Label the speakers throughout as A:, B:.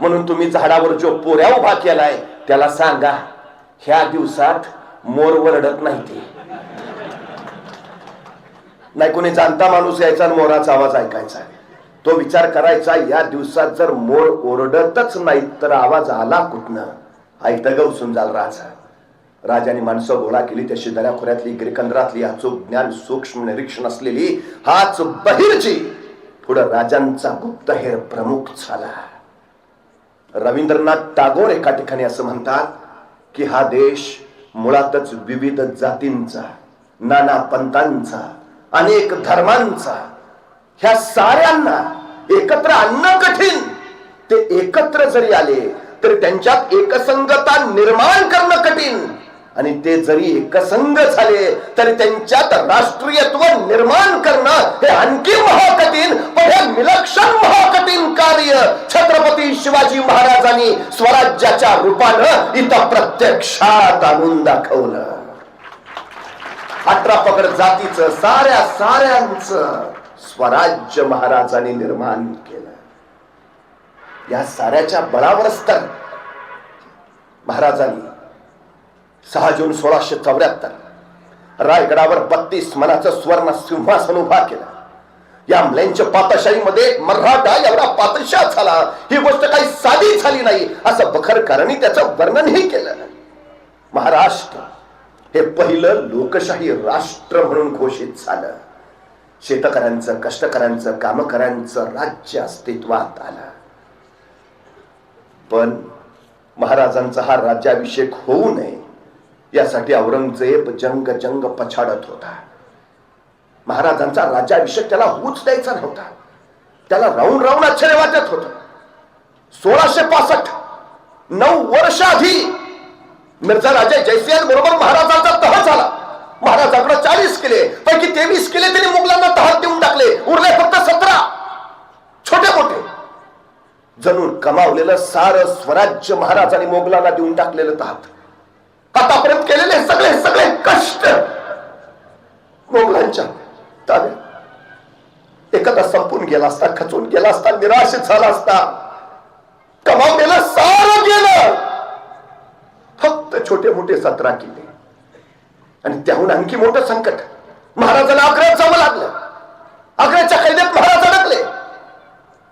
A: म्हणून तुम्ही झाडावर जो पोऱ्या उभा केलाय त्याला सांगा ह्या दिवसात मोर वरडत नाही ते. नाही कोणी जाणता माणूस यायचा मोराचा आवाज ऐकायचा. तो विचार करायचा या दिवसात जर मोर ओरडतच नाही तर आवाज आला कुठनं? ऐकत गवसून जाल राजा. राजाने माणसं गोळा केली त्या शेजाऱ्या खोऱ्यातली गिरिकंदरातली अचूक ज्ञान सूक्ष्म निरीक्षण असलेली हाच बहिर्जी पुढं राजांचा गुप्तहेर प्रमुख झाला. रवींद्रनाथ टागोर एका ठिकाणी असं म्हणतात की हा देश मुळातच विविध जातींचा नाना पंथांचा अनेक धर्मांचा ह्या साऱ्यांना एकत्र आणणं कठीण. ते एकत्र जरी आले तरी त्यांच्यात एकसंगता निर्माण करणं कठीण. आणि ते जरी एकसंग झाले तरी त्यांच्यात राष्ट्रीयत्व निर्माण करणं हे आणखी महाकठीण पण हे विलक्षण महाकठीण कार्य. छत्रपती शिवाजी महाराजांनी स्वराज्याच्या रूपानं इथं प्रत्यक्षात आणून दाखवलं. अठरा पकड जातीचं साऱ्या साऱ्यांच स्वराज्य महाराजांनी निर्माण केलं. या साऱ्याच्या बळावरच तर महाराजांनी सहा जून सोळाशे चौऱ्याहत्तर. रायगडावर बत्तीस मनाचं स्वर्ण सिंहासन उभा केलं. या मुलांच्या पातशाहीमध्ये मराठा एवढा पातशाह झाला ही गोष्ट काही साधी झाली नाही असं बखरकारांनी त्याचं वर्णनही केलं. महाराष्ट्र हे पहिलं लोकशाही राष्ट्र म्हणून घोषित झालं. शेतकऱ्यांचं कष्टकऱ्यांचं कामकऱ्यांचं राज्य अस्तित्वात आलं. पण महाराजांचा हा राज्याभिषेक होऊ नये यासाठी औरंगजेब जंग जंग पछाडत होता. महाराजांचा राज्याभिषेक त्याला होऊच द्यायचा नव्हता. त्याला राहून राहून आश्चर्य वाटत होत. सोळाशे पासष्ट नऊ वर्ष आधी मिर्झा राजे जयसिंह बरोबर महाराजांचा तह झाला. महाराजांकडे चाळीस किले पैकी तेवीस किले त्यांनी मुघलांना तहात देऊन टाकले. उरले फक्त सतरा. छोटे मोठे. जणू कमावलेलं सार स्वराज्य महाराजांनी मोगलांना देऊन टाकलेलं तहात. आतापर्यंत केलेले सगळे सगळे कष्ट मोगलांच्या ताब्यात. एखादा संपून गेला असता खचून गेला असता निराश झाला असता कमावलेलं सारं गेलं. फक्त छोटे मोठे सतरा किल्ले आणि त्याहून आणखी मोठं संकट. महाराजांना आग्र्यात जावं लागलं. आग्र्याच्या कैद्यात महाराज अडकले.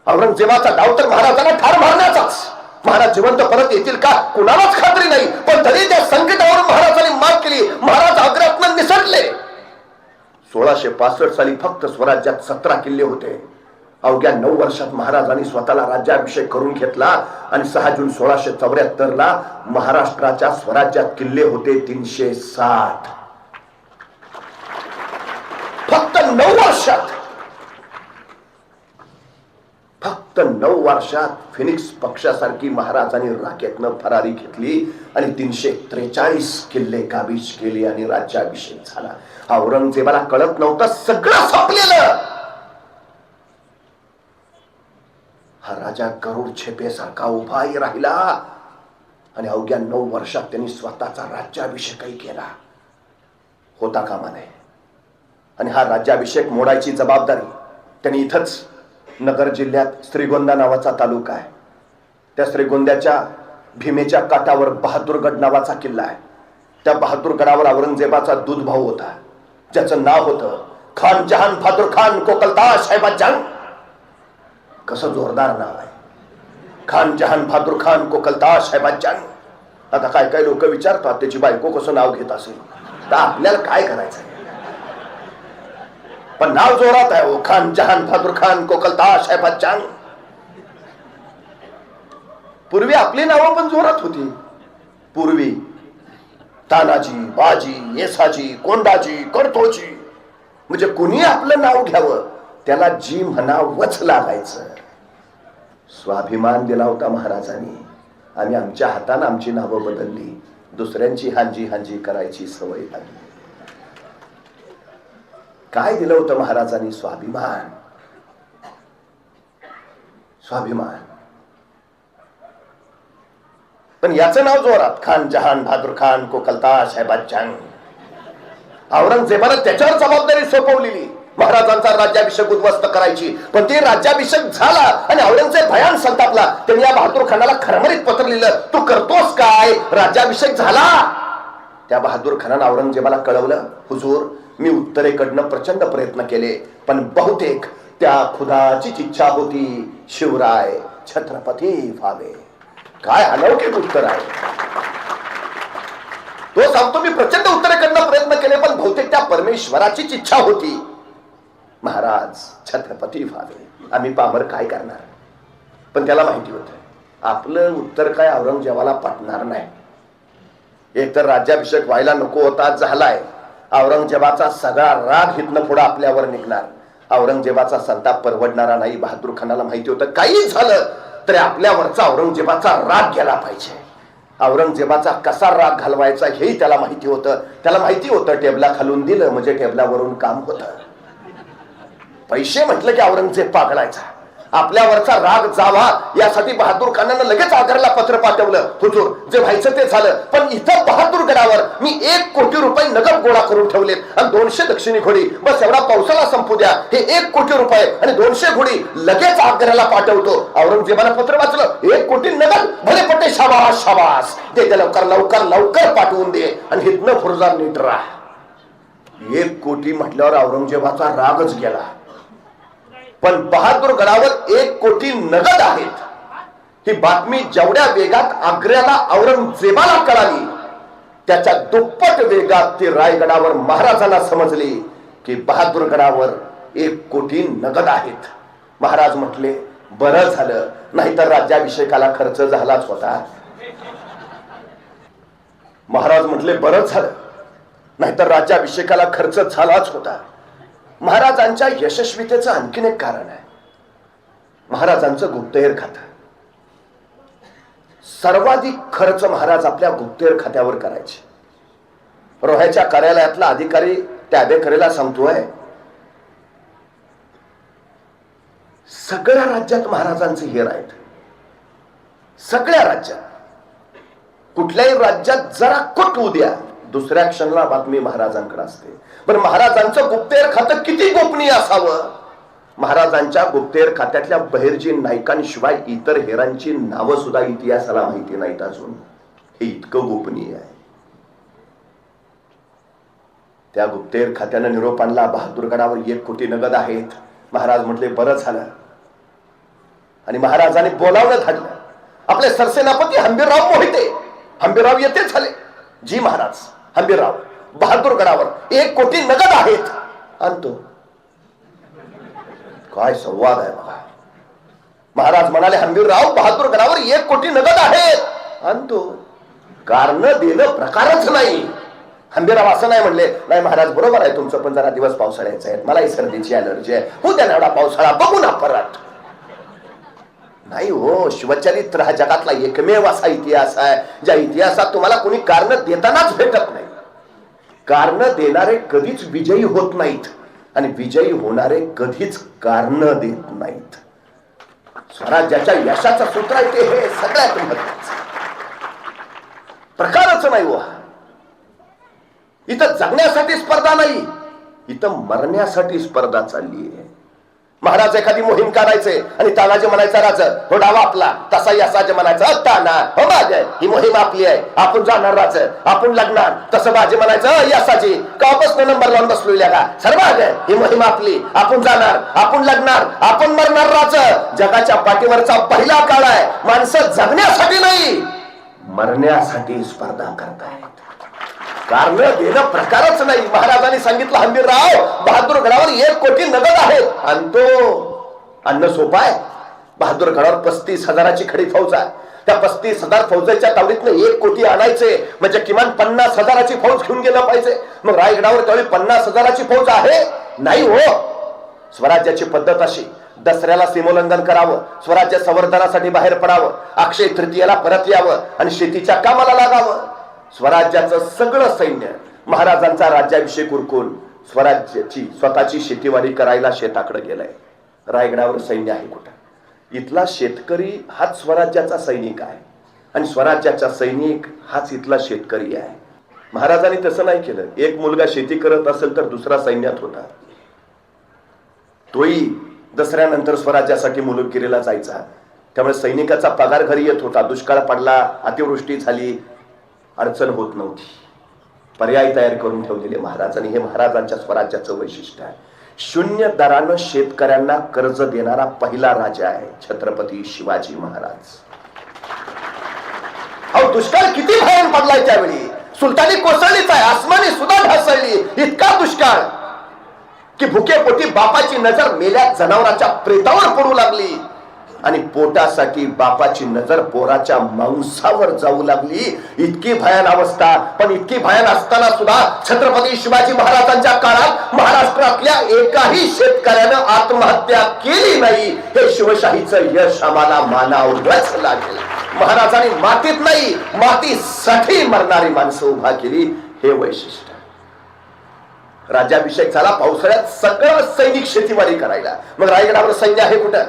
A: औरंगजेबाचा डाव तर महाराजांना ठार मारण्याचाच. महाराज जिवंत परत येतील का? कुणालाच खात्री नाही. पण तरी त्या संकटावरून महाराजांनी मात केली. महाराज आग्र्यातनं निसटले. सोळाशे पासष्ट साली फक्त स्वराज्यात सतरा किल्ले होते. अवघ्या नऊ वर्षात महाराजांनी स्वतःला राज्याभिषेक करून घेतला आणि सहा जून सोळाशे चौऱ्याहत्तर ला महाराष्ट्राच्या स्वराज्यात किल्ले होते तीनशे साठ. फक्त नऊ वर्षात. तर नऊ वर्षात फिनिक्स पक्षासारखी महाराजांनी राखेतनं फरारी घेतली आणि तीनशे त्रेचाळीस किल्ले काबीज केले आणि राज्याभिषेक झाला. औरंगजेबाला कळत नव्हतं सगळं संपलेलं. हा राजा करोड छेपेसारखा उभाही राहिला आणि अवघ्या नऊ वर्षात त्यांनी स्वतःचा राज्याभिषेकही केला. होता कामा नये. आणि हा राज्याभिषेक मोडायची जबाबदारी त्यांनी इथंच नगर जिल्ह्यात श्रीगोंदा नावाचा तालुका आहे. त्या श्रीगोंद्याच्या भीमेच्या काठावर बहादूरगड नावाचा किल्ला आहे. त्या बहादूरगडावर औरंगजेबाचा दूध भाऊ होता. ज्याचं नाव होतं खान जहान बहादूर खान कोकलता साहेबाजान कसं जोरदार नाव आहे. खान जहान बहादूर खान कोकलता साहेबाजान आता काय काय लोक विचारतात त्याची बायको कसं नाव घेत असेल? तर आपल्याला काय करायचं पण नाव जोरात आहे. ओ खान जहान बहादूर खान कोकलता चांग पूर्वी आपली नावं पण जोरात होती. पूर्वी. तानाजी बाजी येसाजी कोंडाजी करतोजी. म्हणजे कुणी आपलं नाव घ्यावं त्याला जी म्हणावंच लागायचं. स्वाभिमान दिला होता महाराजांनी. आणि आमच्या हातानं आमची नावं बदलली. दुसऱ्यांची हांजी हांजी करायची सवय लागली. काय दिलं होतं महाराजांनी? स्वाभिमान. स्वाभिमान. पण याचं नाव जोरात खान जहान बहादूर खान कोकलता साहेबाजान औरंगजेबानं त्याच्यावर जबाबदारी सोपवलेली. महाराजांचा राज्याभिषेक उद्ध्वस्त करायची. पण ते राज्याभिषेक झाला आणि औरंगजेब भयान संतापला. त्यांनी या बहादूर खानाला खरमरीत पत्र लिहिलं तू करतोस काय? राज्याभिषेक झाला. त्या बहादूर खानानं औरंगजेबाला कळवलं हुजूर मी उत्तरेकडनं प्रचंड प्रयत्न केले पण बहुतेक त्या खुदाचीच इच्छा होती शिवराय छत्रपती व्हावे. काय अलौकिक उत्तर आहे तो सांगतो मी प्रचंड उत्तरेकडनं प्रयत्न केले पण बहुतेक त्या परमेश्वराचीच इच्छा होती. महाराज छत्रपती व्हावे. आम्ही पामर काय करणार? पण त्याला माहिती होत आपलं उत्तर काय औरंगजेबाला पटणार नाही. एक तर राज्याभिषेक व्हायला नको होता झालाय. औरंगजेबाचा सगळा राग हितनं पुढं आपल्यावर निघणार. औरंगजेबाचा संताप परवडणारा नाही बहादूर खानाला माहिती होतं. काही झालं तरी आपल्यावरचा औरंगजेबाचा राग गेला पाहिजे. औरंगजेबाचा कसा राग घालवायचा हेही त्याला माहिती होतं. त्याला माहिती होतं टेबला खालून दिलं म्हणजे टेबलावरून काम होतं. पैसे म्हटलं की औरंगजेब पागडायचा आपल्यावरचा राग जावा यासाठी बहादूर खानानं लगेच आग्रहला पत्र पाठवलं. हुजूर जे व्हायचं ते झालं. पण इथं बहादूर गडावर मी एक कोटी रुपये नगद गोळा करून ठेवले. आणि दोनशे दक्षिणी घोडी बस एवढा पावसाला संपू द्या. हे एक कोटी रुपये आणि दोनशे घोडी लगेच आग्र्याला पाठवतो. औरंगजेबानं पत्र वाचलं. एक कोटी नगद. भले पटे शाबास शाबास. ते त्या लवकर लवकर लवकर पाठवून दे. आणि हितनं फुरजार नीट राहा. एक कोटी म्हटल्यावर औरंगजेबाचा रागच गेला. पण बहादूर गडावर एक कोटी नगद आहेत. ही बातमी जेवढ्या वेगात आग्र्याला औरंगजेबाला कळाली त्याच्या दुप्पट वेगात ती रायगडावर महाराजांना समजले की बहादूर गडावर एक कोटी नगद आहेत. महाराज म्हटले बरं झालं नाहीतर राज्याभिषेकाला खर्च झालाच होता. महाराज म्हटले बरं झालं नाहीतर राज्याभिषेकाला खर्च झालाच होता. महाराजांच्या यशस्वीतेचं आणखीन एक कारण आहे. महाराजांचं गुप्तहेर खातं. सर्वाधिक खर्च महाराज आपल्या गुप्तहेर खात्यावर करायचे. रोह्याच्या कार्यालयातला अधिकारी त्याबेकरेला सांगतोय सगळ्या राज्यात महाराजांचे हेर आहेत. सगळ्या राज्यात. कुठल्याही राज्यात जरा कुट उद्या दुसऱ्या क्षणाला बातमी महाराजांकडे असते. पण महाराजांचं गुप्तेर खातं किती गोपनीय असावं? महाराजांच्या गुप्तेर खात्यातल्या बहिर्जी नायकांशिवाय इतर हेरांची नावं सुद्धा इतिहासाला माहिती नाहीत अजून. हे इतकं गोपनीय आहे. त्या गुप्तेर खात्यानं निरोप आणला बहादूरगडावर एक कोटी नगद आहेत. महाराज म्हटले बरं झालं. आणि महाराजांनी बोलावलं धाडलं आपले सरसेनापती हंबीरराव मोहिते हंबीरराव येते झाले. जी महाराज हंबीरराव. बहादूर गडावर. एक कोटी नगद आहेत. आणतो. काय संवाद आहे बघा महाराज म्हणाले हंबीरराव बहादूरगडावर एक कोटी नगद आहेत. आणतो. कारण देणं प्रकारच नाही. हंबीरराव असं नाही म्हणले नाही महाराज बरोबर आहे तुमचं पण जरा दिवस पावसाळ्याचे आहेत मलाही सर्दीची अलर्जी आहे. हो त्या एवढा पावसाळा बघू ना परत. नाही हो शिवचरित्र हा जगातला एकमेव असा इतिहास आहे ज्या इतिहासात तुम्हाला कोणी कारण देतानाच भेटत नाही. कारण देणारे कधीच विजयी होत नाहीत. आणि विजयी होणारे कधीच कारण देत नाहीत. स्वराज्याच्या यशाचं सूत्र आहे ते हे सगळ्यात महत्वाचं प्रकारच नाही हो व इथं जगण्यासाठी स्पर्धा नाही इथं मरण्यासाठी स्पर्धा चालली आहे. महाराज एखादी मोहीम काढायचे आणि तानाजी म्हणायचा राज हो डावा आपला. तसा यसाज म्हणायचा ताना हो बाज ही मोहीम आपली आहे. आपण जाणार राज आपण लग्नार तसं बाजी म्हणायचं हो, यसाजी कापासून नंबर लावून बसलेल्या का? सर्व ही मोहीम आपली. आपण जाणार आपण लग्नार आपण मरणार राज. जगाच्या पाठीवरचा पहिला काळ आहे. माणसं जगण्यासाठी नाही मरण्यासाठी स्पर्धा करतायत. कारण देणं प्रकारच नाही. महाराजांनी सांगितलं हंबीरराव बहादूर गडावर एक कोटी नगद आहे आणि तो अन्न सोपा आहे. बहादूर गडावर पस्तीस हजाराची खडी फौज आहे. त्या पस्तीस हजार फौजेच्या तावडीतनं एक कोटी आणायचे. म्हणजे किमान पन्नास हजाराची फौज घेऊन गेलं पाहिजे. मग रायगडावर त्यावेळी पन्नास हजाराची फौज आहे? नाही हो. स्वराज्याची पद्धत अशी. दसऱ्याला सीमोल्लंघन करावं. स्वराज्य संवर्धनासाठी बाहेर पडावं. अक्षय तृतीयाला परत यावं. आणि शेतीच्या कामाला लागावं. स्वराज्याचं सगळं सैन्य महाराजांचा राज्याभिषेक उरकून स्वराज्याची स्वतःची शेतीवाडी करायला शेताकडे गेलंय. रायगडावर सैन्य आहे कुठं? इथला शेतकरी हाच स्वराज्याचा सैनिक आहे. आणि स्वराज्याचा सैनिक हाच इथला शेतकरी आहे. महाराजांनी तसं नाही केलं. एक मुलगा शेती करत असेल तर दुसरा सैन्यात होता. तोही दसऱ्यानंतर स्वराज्यासाठी मुलुकगिरीला जायचा. त्यामुळे सैनिकाचा पगार घरी येत होता. दुष्काळ पडला अतिवृष्टी झाली अडचण होत नव्हती. पर्याय तयार करून ठेवलेले महाराज आणि हे महाराजांच्या स्वराज्याचं वैशिष्ट्य आहे. शून्य दरानं शेतकऱ्यांना कर्ज देणारा पहिला राजा आहे छत्रपती शिवाजी महाराज. अहो दुष्काळ किती भयान पडलाय त्यावेळी. सुलतानी कोसळलीच आहे आसमानी सुद्धा ढासळली. इतका दुष्काळ. की भुके पोटी बापाची नजर मेल्या जनावराच्या प्रेतावर पडू लागली. आणि पोटासाठी बापाची नजर पोराच्या मांसावर जाऊ लागली. इतकी भयान अवस्था. पण इतकी भयान असताना सुद्धा छत्रपती शिवाजी महाराजांच्या काळात महाराष्ट्रातल्या एकाही शेतकऱ्यानं आत्महत्या केली नाही. हे शिवशाहीचं यश आम्हाला मानावंच लागेल. महाराजांनी मातीत नाही मातीसाठी मरणारी माणसं उभा केली. हे वैशिष्ट्य राज्याभिषेक झाला पावसाळ्यात सगळं सैनिक शेतीवाडी करायला. मग रायगडावर सैन्य आहे कुठं?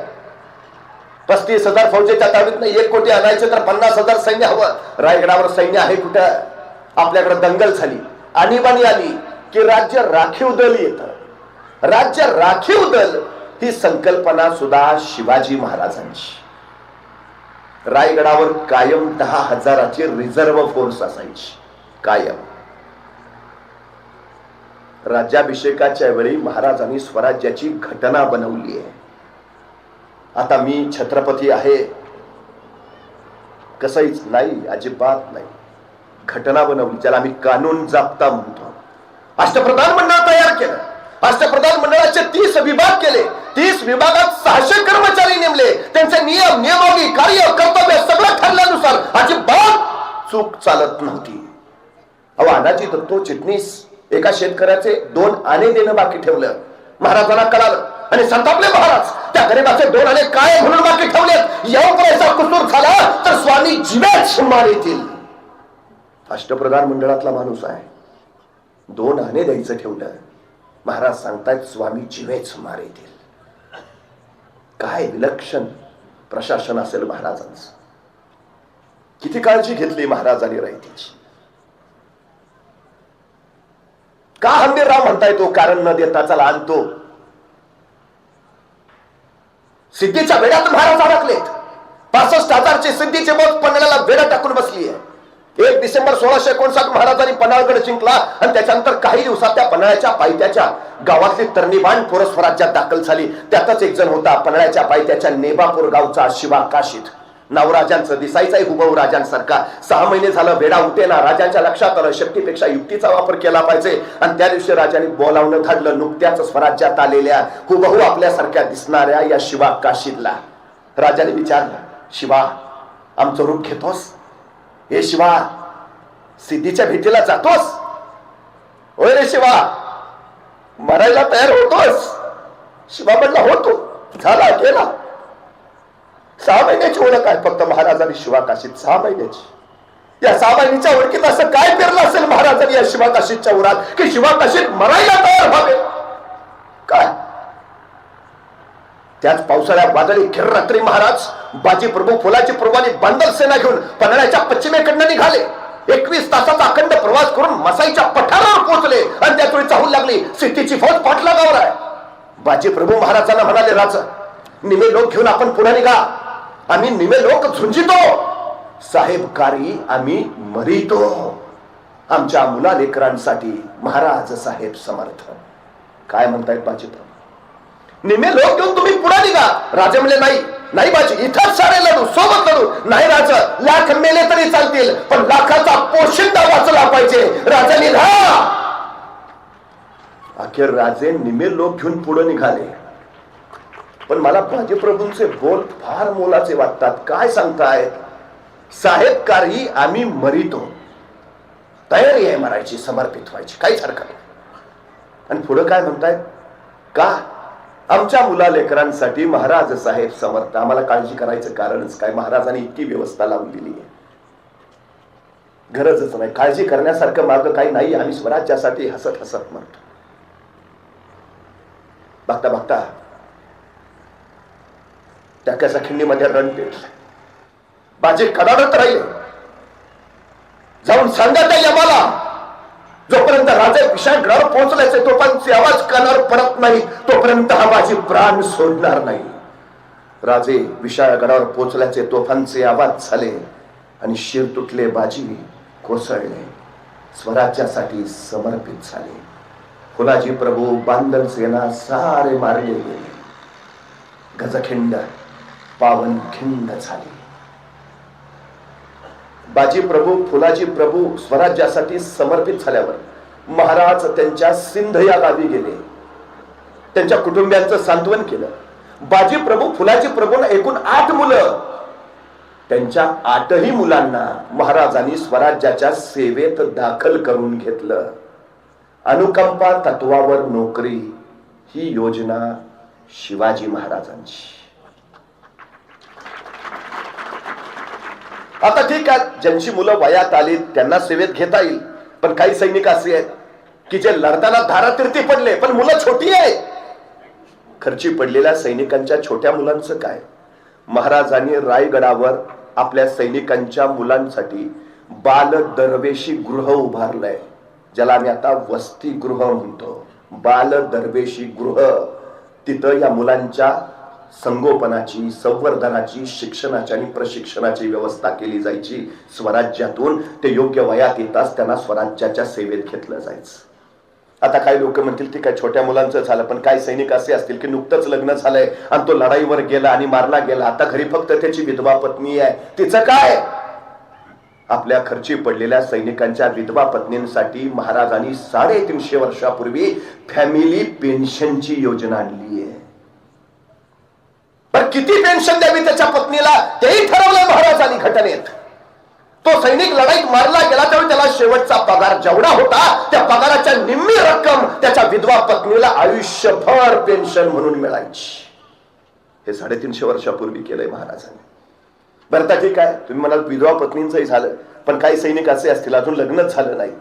A: पस्तीस हजार फौजेच्या ताब्यात एक कोटी आणायचे तर पन्नास हजार सैन्य हवं. रायगडावर सैन्य आहे कुठं? आपल्याकडे दंगल झाली. आणीबाणी आली की राज्य राखीव दल येत. राज्य राखीव दल ही संकल्पना सुद्धा शिवाजी महाराजांची. रायगडावर कायम दहा हजाराची रिझर्व्ह फोर्स असायची. कायम. राज्याभिषेकाच्या वेळी महाराजांनी स्वराज्याची घटना बनवली आहे. आता मी छत्रपती आहे. कसंहीच नाही अजिबात नाही. घटना बनवली ज्याला आम्ही कानून जाप्ता म्हणतो. अष्टप्रधान मंडळ तयार केलं. अष्टप्रधान मंडळाचे तीस विभाग केले. तीस विभागात सहाशे कर्मचारी नेमले. त्यांचे नियम नियमावली कार्य कर्तव्य सगळं ठरल्यानुसार अजिबात चूक चालत नव्हती. अहो अनाजी दत्तो चिटणीस एका शेतकऱ्याचे दोन आणे देणं बाकी ठेवलं. महाराजांना कळालं आणि संतापले महाराज. त्या गरीबाचे दोन आणे काय म्हणून बाकी ठेवलेत याचा कुसूर झाला तर स्वामी जिवेच येतील. अष्टप्रधान मंडळातला माणूस आहे. दोन आणे द्यायचं ठेवलं. महाराज सांगतायत स्वामी जिवेच मारेतील काय विलक्षण प्रशासन असेल महाराजांचं. किती काळजी घेतली महाराजांनी रायतीची. का हंबीरराव म्हणताय तो कारण न देता चला आणतो. सिद्धीच्या वेड्यात महाराज अडकलेत पासष्ट हजारची सिद्धीची बोट पन्हाळ्याला वेडा टाकून बसली आहे एक डिसेंबर सोळाशे एकोणसाठ महाराजांनी पन्हाळगड जिंकला आणि त्याच्यानंतर काही दिवसात त्या पन्हाळ्याच्या पायथ्याच्या गावातली तरणीबाण पोरस्वराज्यात दाखल झाली. त्यातच एक जण होता पन्हाळ्याच्या पायथ्याच्या नेबापूर गावचा शिवा काशीत नवराजांचं दिसायचाही हुबहू राजांसारखा सहा महिने झालं वेडा उठे ना राजांच्या लक्षात आलं शक्तीपेक्षा युक्तीचा वापर केला पाहिजे. आणि त्या दिवशी राजाने बोलावणं धाडलं नुकत्याच स्वराज्यात आलेल्या हुबहू आपल्यासारख्या दिसणाऱ्या या शिवा काशीला राजाने विचारलं शिवा आमचं रूप घेतोस? हे शिवा सिद्धीच्या भेटीला जातोस? होय रे शिवा मरायला तयार होतोस? शिवा म्हणला होतो झाला गेला. सहा महिन्याची ओळख आहे. फक्त महाराजांनी शिवाकाशीत सहा महिन्याची. या सहा महिन्याच्या ओळखीत असं काय पेरलं असेल महाराजांनी या शिवाकाशीच्या उरात की शिवाकाशीत मरायला तयार व्हावे? काय? त्याच पावसाळ्यात वादळी खेर रात्री महाराज बाजी प्रभू फुलाची प्रभूने बांदल सेना घेऊन पन्हाळ्याच्या पश्चिमेकडनं निघाले. एकवीस तासाचा अखंड प्रवास करून मसाईच्या पठारावर पोहोचले. आणि त्या वेळी चाहून लागली सिद्धीची फौज पाठलागावर आहे. बाजी प्रभू महाराजांना म्हणाले राज निमे लोक घेऊन आपण पुढे निघा. आम्ही निमे लोक झुंजितो. साहेबकारी आम्ही मरितो. आमच्या मुला लेकरांसाठी महाराज साहेब समर्थ. काय म्हणतायत बाजी निमे लोक घेऊन तुम्ही पुढे निघा. राजे म्हणले नाही नाही बाजी इथंच सारे लढू सोबत लढू नाही राजा लाख मेले तरी चालतील पण लाखाचा पोशिंदा वाचला पाहिजे. राजाने राहा अखेर राजे निमे लोक घेऊन पुढे निघाले. पण मला बाजीप्रभूंचे बोल फार मोलाचे वाटतात. काय सांगतायत साहेबकारी आम्ही मरितो. तयारी आहे मरायची समर्पित व्हायची. काहीच हरकत नाही. आणि पुढं काय म्हणतायत का? आमच्या मुला लेकरांसाठी महाराज साहेब समर्थ. आम्हाला काळजी करायचं कारणच काय? महाराजांनी इतकी व्यवस्था लावून दिली आहे. गरजच नाही. काळजी करण्यासारखं मार्ग काही नाही. आम्ही स्वराज्यासाठी हसत हसत मरतो. बघता बघता टक्क्याच्या खिंडीमध्ये रण पेटलं. बाजी कडाडत राहिले. जाऊन सांगा त्या यमाला. जोपर्यंत राजे विषागडावर पोहोचल्याचे तोपर्यंत आवाज कानावर परत नाही. तोपर्यंत हा माझी प्राण सोडणार नाही. राजे विषाळगडावर पोचल्याचे तोफांचे आवाज झाले आणि शिर तुटले बाजी कोसळले. स्वराज्यासाठी समर्पित झाले. फुलाजी प्रभू बांधल सेना सारे मारले गेले. गजखिंड पावनखिंड झाली. बाजी प्रभू फुलाजी प्रभू स्वराज्यासाठी समर्पित झाल्यावर महाराज त्यांच्या सिंध या गावी गेले. त्यांच्या कुटुंबियांचं सांत्वन केलं. बाजी प्रभू फुलाजी प्रभूंना एकूण आठ मुलं. त्यांच्या आठही मुलांना महाराजांनी स्वराज्याच्या सेवेत दाखल करून घेतलं. अनुकंपा तत्वावर नोकरी ही योजना शिवाजी महाराजांची. आता ठीक आहे ज्यांची मुलं वयात आली त्यांना सेवेत घेता येईल. पण काही सैनिक असे आहेत की जे लढताना धारातीर्थी पडले पण मुलं छोटी आहे खर्ची पडलेल्या सैनिकांच्या छोट्या मुलांचं काय? महाराजांनी रायगडावर आपल्या सैनिकांच्या मुलांसाठी बाल दरवेशी गृह उभारलंय ज्याला आम्ही आता वसतिगृह म्हणतो. बाल दरवेशी गृह. तिथं या मुलांच्या संगोपनाची संवर्धनाची शिक्षणाची आणि प्रशिक्षणाची व्यवस्था केली जायची. स्वराज्यातून ते योग्य वयात येताच त्यांना स्वराज्याच्या सेवेत घेतलं जायचं. आता काही लोक म्हणतील ते काय छोट्या मुलांचं झालं पण काही सैनिक असे असतील की नुकतंच लग्न झालंय आणि तो लढाईवर गेला आणि मारला गेला. आता घरी फक्त त्याची विधवा पत्नी आहे. तिचं काय? आपल्या खर्ची पडलेल्या सैनिकांच्या विधवा पत्नींसाठी महाराजांनी साडेतीनशे वर्षापूर्वी फॅमिली पेन्शनची योजना आणली आहे. किती पेन्शन द्यावी त्याच्या पत्नीला? तेही ठरवलं महाराजांनी घटनेत. तो सैनिक लढाईत मारला गेला त्यावेळी त्याला शेवटचा पगार जेवढा होता त्या पगाराच्या निम्मी रक्कम त्याच्या विधवा पत्नीला आयुष्यभर पेन्शन म्हणून मिळायची. हे साडेतीनशे वर्षापूर्वी केलंय महाराजांनी. बरं तर ठीक आहे तुम्ही म्हणाल विधवा पत्नींचंही झालं पण काही सैनिक असे असतील अजून लग्नच झालं नाही.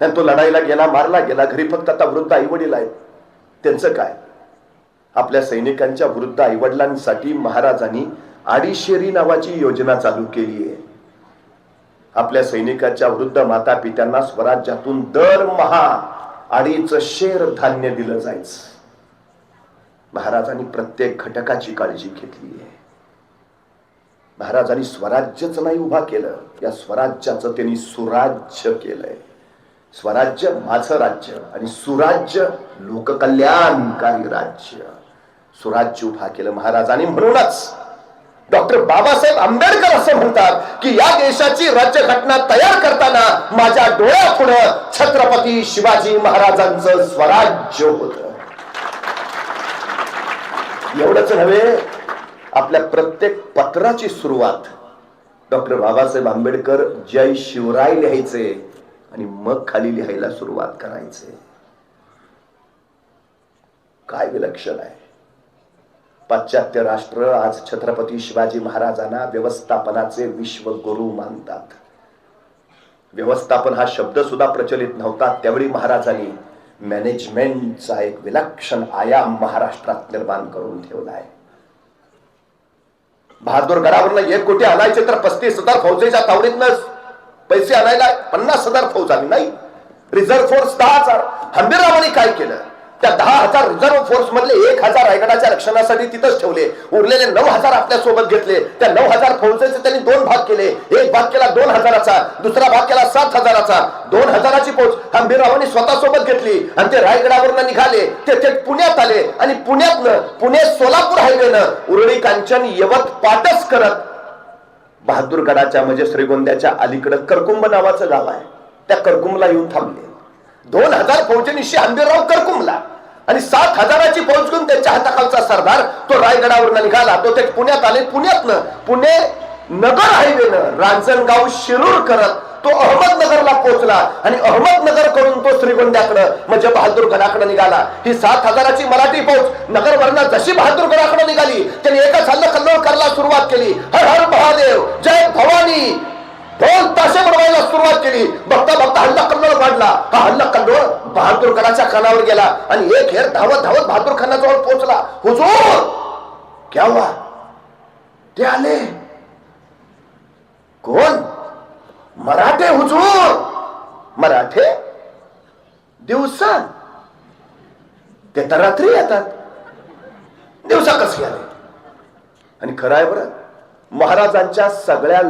A: आणि तो लढाईला गेला मारला गेला घरी फक्त आता वृद्ध आई वडील आहेत. त्यांचं काय? आपल्या सैनिकांच्या वृद्ध आईवडिलांसाठी महाराजांनी आडीशेरी नावाची योजना चालू केली आहे. आपल्या सैनिकाच्या वृद्ध माता पित्यांना स्वराज्यातून दरमहा अडीच शेर धान्य दिलं जायचं. महाराजांनी प्रत्येक घटकाची काळजी घेतली आहे. महाराजांनी स्वराज्यच नाही उभा केलं या स्वराज्याचं त्यांनी सुराज्य केलंय. स्वराज्य माझं राज्य आणि सुराज्य लोककल्याणकारी राज्य. सुराज्य उभा केलं. महाराजांनी म्हणूनच डॉक्टर बाबासाहेब आंबेडकर असं म्हणतात की या देशाची राज्यघटना तयार करताना माझ्या डोळ्यापुढे छत्रपती शिवाजी महाराजांचं स्वराज्य होत. एवढंच नव्हे आपल्या प्रत्येक पत्राची सुरुवात डॉक्टर बाबासाहेब आंबेडकर जय शिवराय लिहायचे आणि मग खाली लिहायला सुरुवात करायचे. काय विलक्षण आहे? पाश्चात्य राष्ट्र आज छत्रपती शिवाजी महाराजांना व्यवस्थापनाचे विश्वगुरु मानतात. व्यवस्थापन हा शब्द सुद्धा प्रचलित नव्हता. त्यावेळी महाराजांनी मॅनेजमेंटचा एक विलक्षण आयाम महाराष्ट्रात निर्माण करून ठेवला आहे. बहादूर गडावरनं एक कोटी आणायचे तर पस्तीस हजार फौजेच्या तावडीतनं पैसे आणायला पन्नास हजार फौज आली नाही. रिझर्व्ह फोर्स दहा हजार. हंबीररावांनी काय केलं? त्या दहा हजार रिझर्व्ह फोर्स मधले एक हजार रायगडाच्या रक्षणासाठी तिथंच ठेवले. उरलेले नऊ हजार आपल्यासोबत घेतले. त्या नऊ हजार फौजेचे त्यांनी दोन भाग केले. एक भाग केला दोन हजाराचा दुसरा भाग केला सात हजाराचा. दोन हजाराची फौज हंबीररावांनी स्वतः सोबत घेतली आणि ते रायगडावरनं निघाले. ते थेट पुण्यात आले आणि पुण्यातनं पुणे सोलापूर हायवेनं उरळी कांचन यवत पाटस करत बहादूरगडाच्या म्हणजे श्रीगोंद्याच्या अलीकडं करकुंभ नावाचं गाव आहे. त्या करकुंबला येऊन थांबले. दोन हजार फौजेनिशी अंबीरराव करकुंबला आणि सात हजाराची फौज घेऊन त्यांच्या हाताखालचा सरदार तो रायगडावर निघाला. तो ते पुण्यात आले. पुण्यातनं पुणे नगर हायवेनं रांजणगाव शिरूर करत तो अहमदनगरला पोहोचला. आणि अहमदनगर करून तो श्रीगोंद्याकडे म्हणजे बहादूरगडाकडे निघाला. ही सात हजाराची मराठी फौज नगरवरनं जशी बहादूरगडाकडे निघाली त्यांनी एकच हल्ला कल्लोळ करायला सुरुवात केली. हर हर महादेव जय भवानी. ढोल ताशे बनवायला सुरुवात केली. बघता बघता हल्ला कल्लोळ वाढला. हा हल्ला कल्लोळ बहादूर खानाच्या खानावर गेला आणि एक हेर धावत धावत बहादूर खानाजवळ पोहोचला. हुजूर! क्या हुआ ते आले. कोण? मराठे हुजूर. मराठे? दिवसा? ते तर रात्री येतात. दिवसा कसे आले? आणि खरं आहे बरं महाराजांच्या सगळ्या